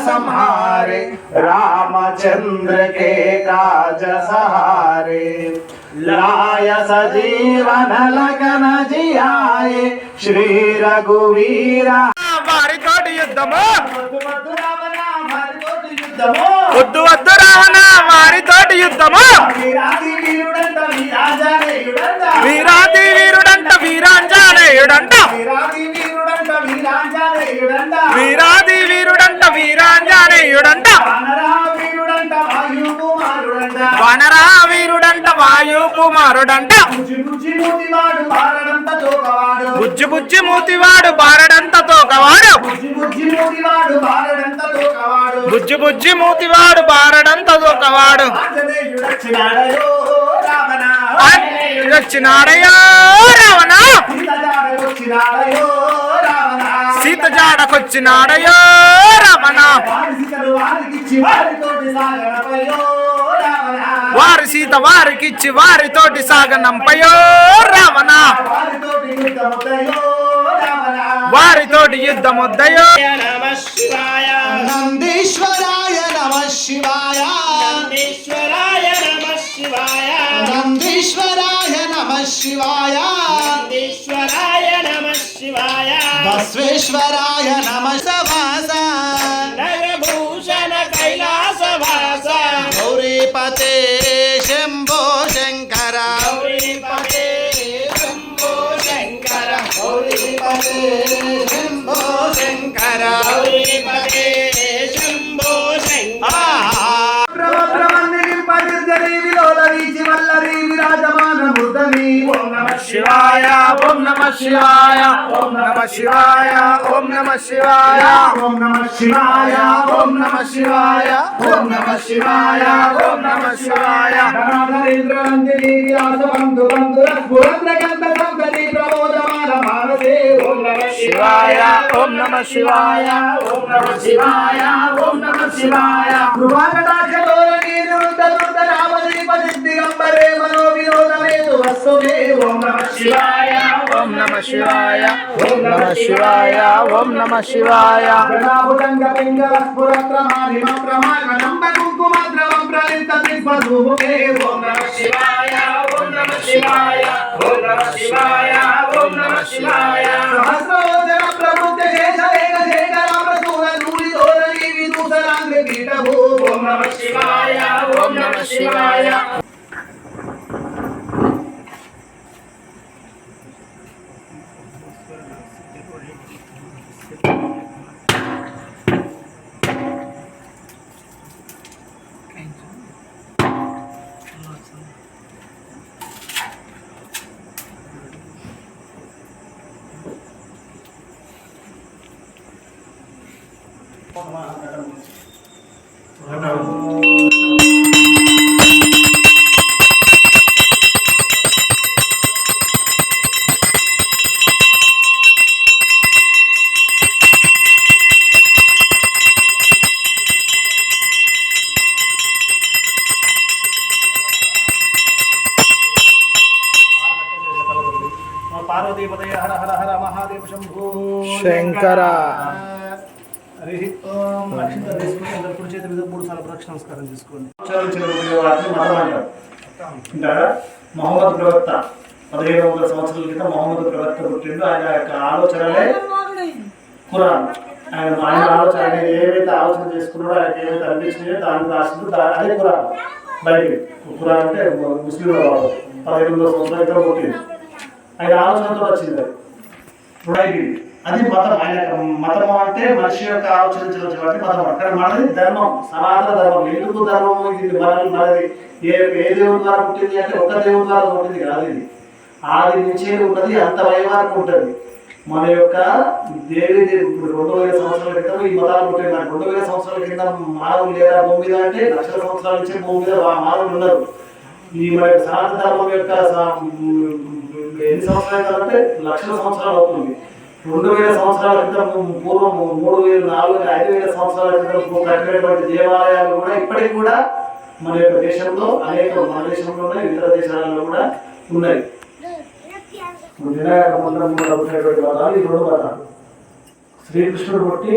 संहारे रामचंद्र के काज सहारे लाय सजीवन लगन जियाए श्री रघुवीरा వారితోటి యుద్ధము వద్దు వద్దు రావణ వారితోటి యుద్ధము వద్దు వద్దు రావణ వారితోటి యుద్ధము వీరాది వీరుడంట వీరాజనేయుడంట వీరాది వీరుడంట. వనరా వీరుడంట వాయు కుమారుడంట బుజ్జి బుజ్జి మూతివాడు బారడంత తోకవాడు. బుజ్జి బుజ్జి మూతివాడు బారడంత తోకవాడు. ఆంజనేయుడొచ్చినాడయో రావణ వచ్చినాడయ్యో రావణ సీతజాడకొచ్చినాడయో రావణ సీత జాడకొచ్చినాడయ్యో రావణ వారి సీత వారికిచ్చి వారితోటి సాగనంపయో రావణ వారితోటి యుద్ధముద్దయో నందీశ్వరాయ నమ శివాయ. నందీశ్వరాయ నమ శివాయ. నందీశ్వరాయ నమ శివాయ. బస్వేశ్వరాయ నమ సవాస నగభూషణ కైలాసవాస గౌరీపతే శంభో శంకర. గౌరీపతే శంభో శంకర. గౌరీపతే శంభో శంకర. గౌరీపతే శంభో శంకర. శివాయ ఓం నమ శివాయ ఓం నమ శివాయ ఓం నమ శివాయ ఓం నమ శివాయ ఓం నమ శివాయ ఓం నమ శివాయ ఓం నమ శివాయ శివాయ ఓం నమ శివాయ ఓం నమ శివాయ ఓం నమ శివాయ శివాయ ఓం నమ శివాయ ఓం నమ శివాయ ఓం నమ శివాయ శివాయ ఓం నమ శివాయ ఓం నమ శివాయ ఓం నమ శివాయ సహస్రోజన ప్రబుద్ధ శేష ఏక శేఖ రామ నూరి ధోరణి విదూషణాంగ్రి పీఠభూ ఓం నమ శివాయ ఓం నమ శివాయ. పార్వతీపతయ హర హర హర మహాదేవ శంభో శంకర. హరి ఓం వేసుకుని కుడి చేతి మీద మూడు సార్లు ప్రదక్షిణ నమస్కారం చేసుకోండి. మహమ్మద్ ప్రవక్త. పదిహేను వందల సంవత్సరాల క్రితం మహమ్మద్ ప్రవక్త పుట్టిండు. ఆయన యొక్క ఆలోచనలే ఖురాన్. ఆయన ఆయన ఆలోచన ఆయన ఏవైతే ఆలోచన చేసుకున్నాడో ఆయనకి ఏవైతే అనిపించినాయో దాన్ని రాసిందో అదే ఖురాన్. బైబిల్ ఖురాన్ అంటే ముస్లిం వాడు. పదిహేను వందల సంవత్సరాల క్రితం పుట్టింది ఆయన ఆలోచనతో వచ్చింది. బైబిల్ అది మతం ఆయన మతము మతం అంటే మనిషి యొక్క ఆలోచించవచ్చు కాబట్టి మతం అక్కడ మనది ధర్మం సనాతన ధర్మం ఎందుకు ధర్మం ఇది మనది మనది ఏ ఏ దేవుని ద్వారా పుట్టింది అంటే ఒక దేవుని ద్వారా పుట్టింది కాదు ఇది. ఆది నుంచే ఉన్నది అంత వరకు ఉంటుంది. మన యొక్క దేవి ఇప్పుడు రెండు వేల సంవత్సరాల క్రితం ఈ మతాలు పుట్టిన రెండు వేల సంవత్సరాల క్రితం మానవులు లేదా భూమి మీద అంటే లక్షల సంవత్సరాల నుంచి భూమి మీద మానవులు ఉన్నారు ఈ మన యొక్క సనాతన ధర్మం యొక్క ఎన్ని సంవత్సరాలు అంటే లక్షల సంవత్సరాలు అవుతుంది. రెండు వేల సంవత్సరాల క్రితం పూర్వం మూడు వేల నాలుగు వేల ఐదు వేల సంవత్సరాల క్రితం కట్టినటువంటి దేవాలయాలు కూడా ఇప్పటికి కూడా మన యొక్క దేశంలో అనేక మన దేశంలో ఉన్నాయి ఇతర దేశాలలో కూడా ఉన్నాయి. వినాయక మందిరం కూడా ఉన్నటువంటి మతాలు ఈ రెండు మతాలు శ్రీకృష్ణుడు పుట్టి